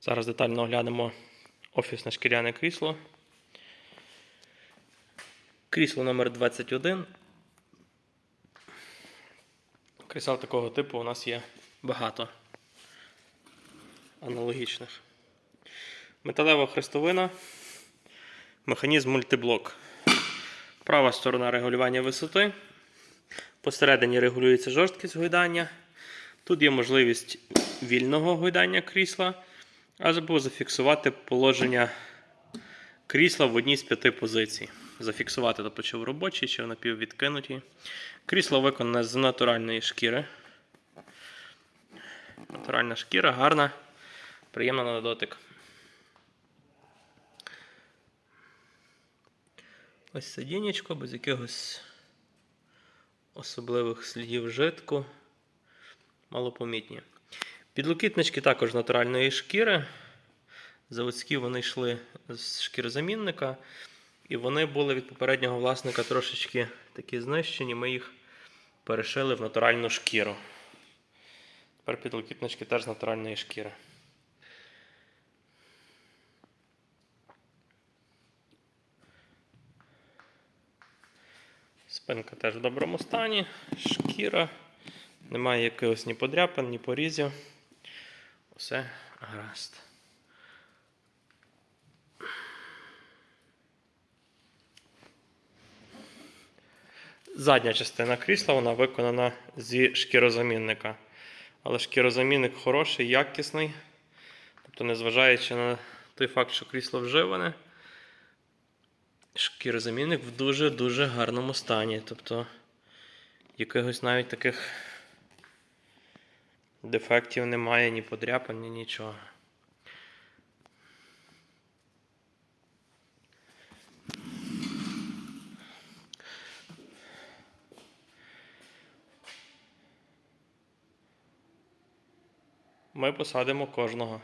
Зараз детально оглянемо офісне шкіряне крісло. Крісло номер 21. Крісел такого типу у нас є багато аналогічних. Металева хрестовина, механізм мультиблок. Права сторона регулювання висоти. Посередині регулюється жорсткість гойдання. Тут є можливість вільного гойдання крісла, або зафіксувати положення крісла в одній з п'яти позицій. Зафіксувати, тобто чи в робочій, чи в напіввідкинутій. Крісло виконане з натуральної шкіри. Натуральна шкіра, гарна, приємна на дотик. Ось сидінечко без якихось особливих слідів житку. Малопомітні. Підлокітнички також натуральної шкіри. Заводські вони йшли з шкірозамінника, і вони були від попереднього власника трошечки такі знищені. Ми їх перешили в натуральну шкіру. Тепер підлокітнички теж з натуральної шкіри. Спинка теж в доброму стані, шкіра, немає якихось ні подряпин, ні порізів. Все гаразд. Задня частина крісла вона виконана зі шкірозамінника. Але шкірозамінник хороший, якісний. Тобто, незважаючи на той факт, що крісло вживане, шкірозамінник в дуже-дуже гарному стані. Тобто, якихось навіть таких дефектів немає, ні подряпань, ні нічого. Ми посадимо кожного.